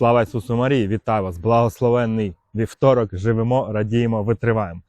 Слава Ісусу Марії, вітаю вас! Благословенний вівторок. Живемо, радіємо, витриваємо.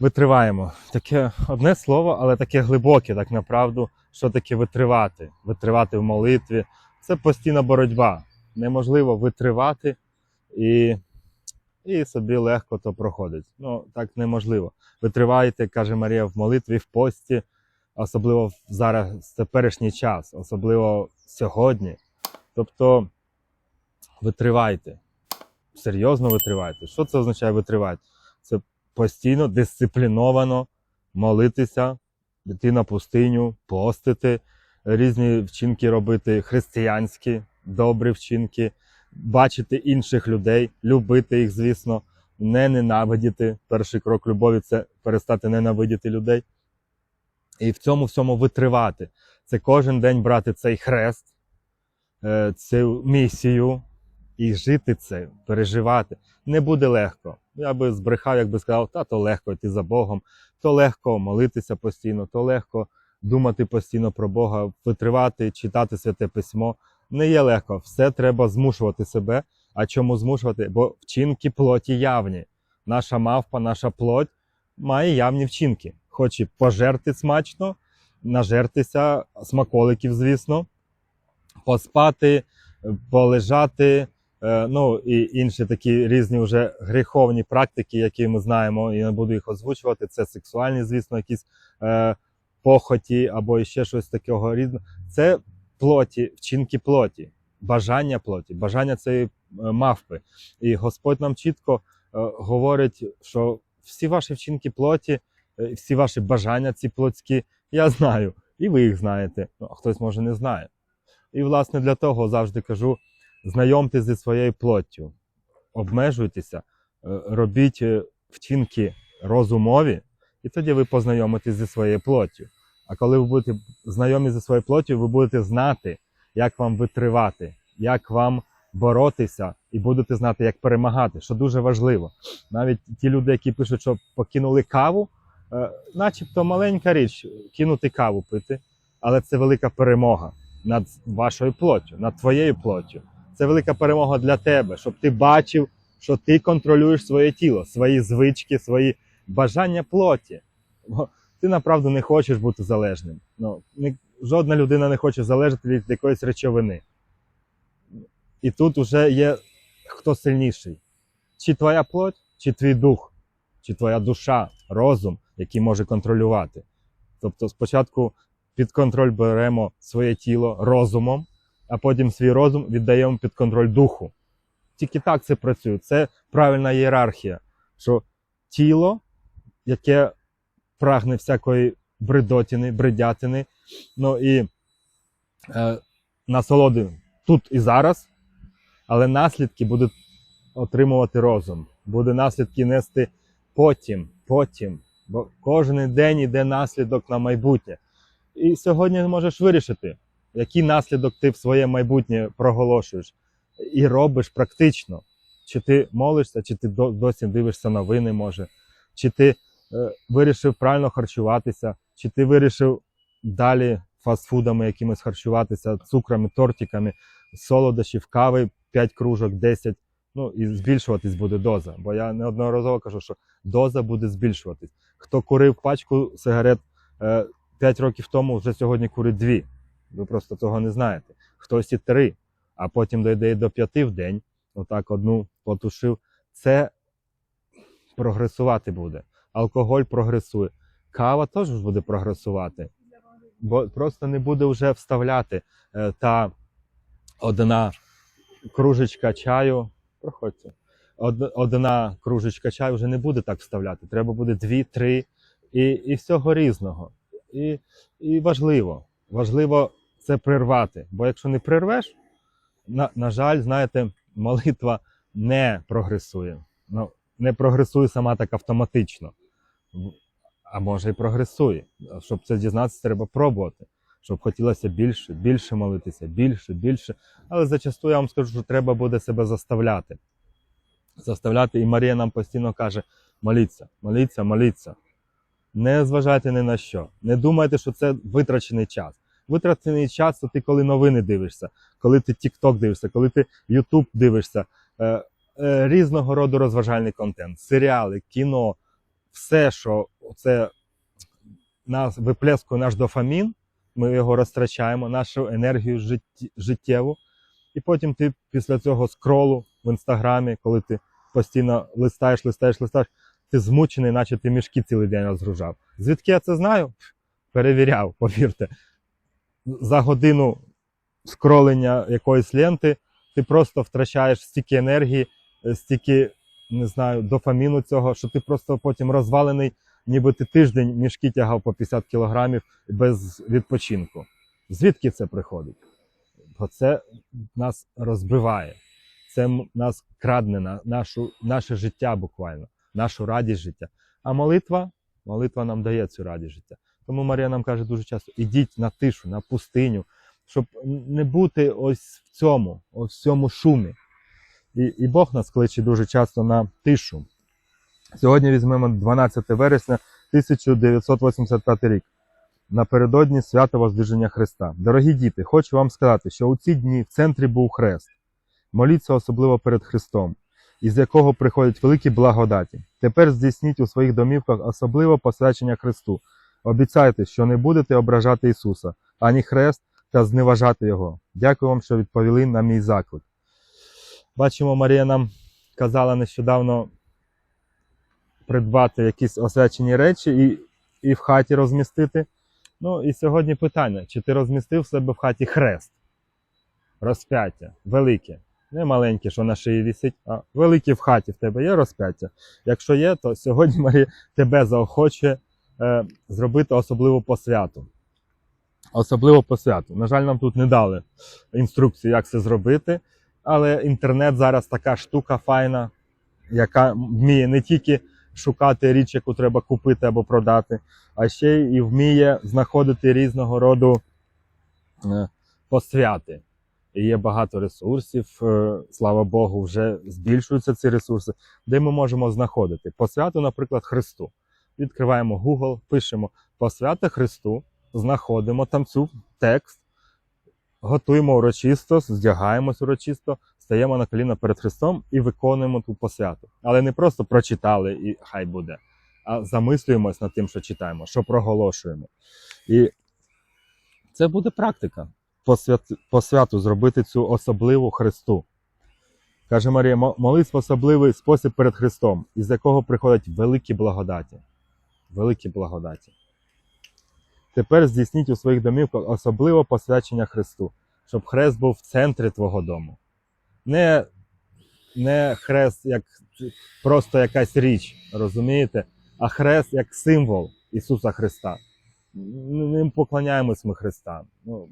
Витриваємо. Таке одне слово, але таке глибоке, так направду, що таке витривати. Витривати в молитві. Це постійна боротьба. Неможливо витривати і, і собі легко то проходить. Ну, так неможливо. Витривайте, каже Марія, в молитві, в пості, особливо зараз в теперішній час, особливо сьогодні. Тобто витривайте. Серйозно витривайте. Що це означає витривати? Це постійно, дисципліновано молитися, йти на пустиню, постити, різні вчинки робити, християнські, добрі вчинки, бачити інших людей, любити їх, звісно, не ненавидіти. Перший крок любові це перестати ненавидіти людей. І в цьому всьому витривати. Це кожен день брати цей хрест, е, цю місію і жити це, переживати. Не буде легко. Я би збрехав, якби сказав, та то легко йти за Богом, то легко молитися постійно, то легко думати постійно про Бога, витривати, читати святе письмо. Не є легко, все треба змушувати себе. А чому змушувати? Бо вчинки плоті явні. Наша мавпа, наша плоть має явні вчинки. Хоче пожерти смачно, нажертися смаколиків, звісно, поспати, полежати, ну і інші такі різні вже гріховні практики, які ми знаємо, і не буду їх озвучувати. Це сексуальні, звісно, якісь е, похоті або ще щось такого різного. Це плоті, вчинки плоті, бажання плоті, бажання цієї е, мавпи. І Господь нам чітко е, говорить, що всі ваші вчинки плоті, е, всі ваші бажання, ці плотські, я знаю, і ви їх знаєте. Ну, а хтось може не знає. І, власне, для того завжди кажу: знайомтесь зі своєю плоттю, обмежуйтеся, е, робіть е, вчинки розумові, і тоді ви познайомитесь зі своєю плоттю. А коли ви будете знайомі зі своєю плоттю, ви будете знати, як вам витривати, як вам боротися, і будете знати, як перемагати, що дуже важливо. Навіть ті люди, які пишуть, що покинули каву, е, начебто маленька річ кинути каву пити, але це велика перемога над вашою плоттю, над твоєю плоттю. Це велика перемога для тебе, щоб ти бачив, що ти контролюєш своє тіло, свої звички, свої бажання плоті. Бо ти направду не хочеш бути залежним. Ну, ні, жодна людина не хоче залежати від якоїсь речовини. І тут вже є хто сильніший. Чи твоя плоть, чи твій дух, чи твоя душа, розум, який може контролювати. Тобто спочатку під контроль беремо своє тіло розумом, а потім свій розум віддаємо під контроль духу. Тільки так це працює. Це правильна ієрархія, що тіло, яке прагне всякої бредотіни, бредятини, ну і е, насолоди тут і зараз, але наслідки будуть отримувати розум, буде наслідки нести потім, потім. Бо кожен день йде наслідок на майбутнє. І сьогодні можеш вирішити, який наслідок ти в своє майбутнє проголошуєш і робиш практично. Чи ти молишся, чи ти досі дивишся новини, може, чи ти е, вирішив правильно харчуватися, чи ти вирішив далі фастфудами якимось харчуватися, цукрами, тортиками, солодощів, кави 5 кружок, 10. Ну і збільшуватись буде доза. Бо я неодноразово кажу, що доза буде збільшуватись. Хто курив пачку сигарет е, 5 років тому, вже сьогодні курить 2. Ви просто того не знаєте. Хтось і 3, а потім дойде до 5 в день. Отак одну потушив. Це прогресувати буде. Алкоголь прогресує. Кава теж буде прогресувати, бо просто не буде вже вставляти е, та одна кружечка чаю. Проходьте. Одна кружечка чаю вже не буде так вставляти. Треба буде дві, три і, і всього різного. І, і важливо, важливо це прервати. Бо якщо не прервеш, на, на жаль, знаєте, молитва не прогресує. Ну, не прогресує сама так автоматично. А може і прогресує. Щоб це дізнатися, треба пробувати. Щоб хотілося більше, більше молитися, більше, більше. Але зачасту я вам скажу, що треба буде себе заставляти. Заставляти, і Марія нам постійно каже: моліться, моліться, моліться. Не зважайте ні на що. Не думайте, що це витрачений час. Витрачений час це ти коли новини дивишся, коли ти TikTok дивишся, коли ти YouTube дивишся, е, е, різного роду розважальний контент, серіали, кіно, все, що це нас виплескує наш дофамін, ми його розтрачаємо, нашу енергію житті- життєву. І потім ти після цього скролу в інстаграмі, коли ти постійно листаєш, листаєш, листаєш, ти змучений, наче ти мішки цілий день розгружав. Звідки я це знаю? Перевіряв, повірте. За годину скролення якоїсь ленти ти просто втрачаєш стільки енергії, е, стільки, не знаю, дофаміну цього, що ти просто потім розвалений, ніби ти тиждень мішки тягав по 50 кілограмів без відпочинку. Звідки це приходить? Бо це нас розбиває, це нас крадне на нашу, наше життя буквально, нашу радість життя. А молитва, молитва нам дає цю радість життя. Тому Марія нам каже дуже часто: ідіть на тишу, на пустиню, щоб не бути ось в цьому, ось в цьому шумі. І, і Бог нас кличе дуже часто на тишу. Сьогодні візьмемо 12 вересня 1985 рік. Напередодні свято Воздвиження Христа. Дорогі діти, хочу вам сказати, що у ці дні в центрі був хрест. Моліться особливо перед Христом, із якого приходять великі благодаті. Тепер здійсніть у своїх домівках особливо посвячення Христу. Обіцяйте, що не будете ображати Ісуса, ані хрест та зневажати Його. Дякую вам, що відповіли на мій заклик. Бачимо, Марія нам казала нещодавно придбати якісь освячені речі і, і в хаті розмістити. Ну і сьогодні питання: чи ти розмістив в себе в хаті хрест? Розп'яття, велике. Не маленьке, що на шиї вісить, а велике в хаті в тебе є розп'яття. Якщо є, то сьогодні Марія тебе заохочує е, зробити особливу посвяту. Особливо посвяту. На жаль, нам тут не дали інструкції, як це зробити, але інтернет зараз така штука файна, яка вміє не тільки шукати річ, яку треба купити або продати, а ще й вміє знаходити різного роду е, посвяти. І є багато ресурсів, е, слава Богу, вже збільшуються ці ресурси, де ми можемо знаходити посвяту, наприклад, Христу. Відкриваємо Google, пишемо посвята Христу, знаходимо там цю текст, готуємо урочисто, здягаємось урочисто, стаємо на коліна перед Христом і виконуємо ту посвяту. Але не просто прочитали і хай буде, а замислюємось над тим, що читаємо, що проголошуємо. І це буде практика посвят... посвяту зробити цю особливу Христу. Каже Марія, «Мо- молись в особливий спосіб перед Христом, із якого приходять великі благодаті. Великі благодаті. Тепер здійсніть у своїх домівках особливе посвячення Христу, щоб хрест був в центрі твого дому. Не, не хрест як просто якась річ, розумієте? А хрест як символ Ісуса Христа. Ним поклоняємось ми Христа. Ну,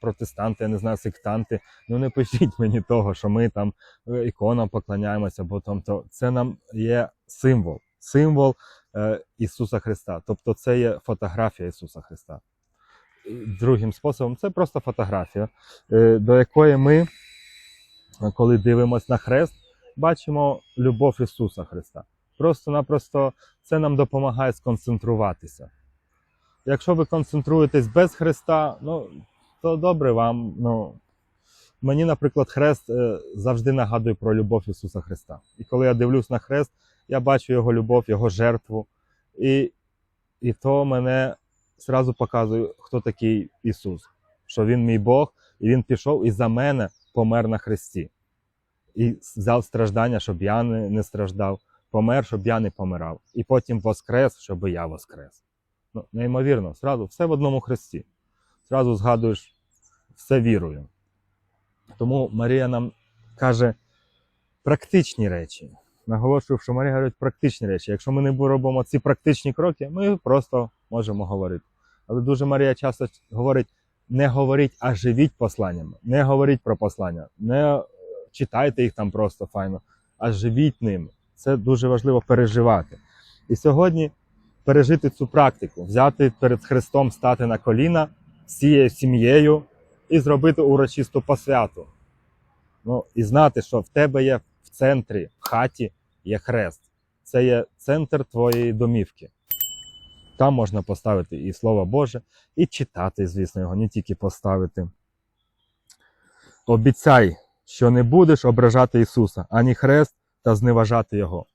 протестанти, я не знаю, сектанти. Ну не пишіть мені того, що ми там е, іконам поклоняємося, бо там то це нам є символ, символ Ісуса Христа. Тобто це є фотографія Ісуса Христа. Другим способом це просто фотографія, е, до якої ми, е, коли дивимося на хрест, бачимо любов Ісуса Христа. Просто-напросто це нам допомагає сконцентруватися. Якщо ви концентруєтесь без Христа, ну то добре вам. Ну, мені, наприклад, хрест е, завжди нагадує про любов Ісуса Христа. І коли я дивлюсь на хрест, я бачу Його любов, Його жертву. І, і то мене зразу показує, хто такий Ісус, що Він мій Бог, і Він пішов і за мене помер на хресті. І взяв страждання, щоб я не, не страждав, помер, щоб я не помирав. І потім воскрес, щоб я воскрес. Ну, неймовірно, зразу все в одному хресті. Зразу згадуєш все вірою. Тому Марія нам каже практичні речі. Наголошую, що Марія говорить практичні речі. Якщо ми не робимо ці практичні кроки, ми просто можемо говорити. Але дуже Марія часто говорить: не говоріть, а живіть посланнями. Не говоріть про послання, не читайте їх там просто файно, а живіть ними. Це дуже важливо переживати. І сьогодні пережити цю практику, взяти перед Христом, стати на коліна всією сім'єю і зробити урочисту посвяту. Ну, і знати, що в тебе є в центрі, хаті є хрест. Це є центр твоєї домівки. Там можна поставити і Слово Боже, і читати, звісно, його, не тільки поставити. Обіцяй, що не будеш ображати Ісуса, ані хрест та зневажати Його.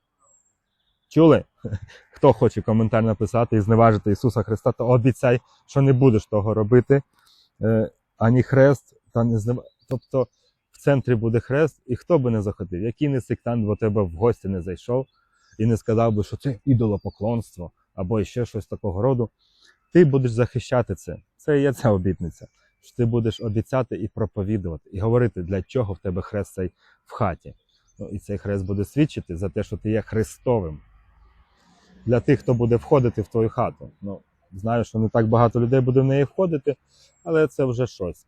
Чули? Хто хоче коментар написати і зневажити Ісуса Христа, то обіцяй, що не будеш того робити, е, ані хрест, та не знев... Тобто в центрі буде хрест, і хто би не захотів, який не сектант до тебе в гості не зайшов і не сказав би, що це ідолопоклонство або ще щось такого роду, ти будеш захищати це. Це є ця обітниця. Що ти будеш обіцяти і проповідувати, і говорити, для чого в тебе хрест цей в хаті. Ну, і цей хрест буде свідчити за те, що ти є Христовим. Для тих, хто буде входити в твою хату. Ну, знаю, що не так багато людей буде в неї входити, але це вже щось.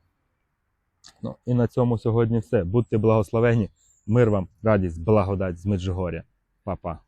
Ну, і на цьому сьогодні все. Будьте благословені. Мир вам, радість, благодать з Меджугоря. Па-па.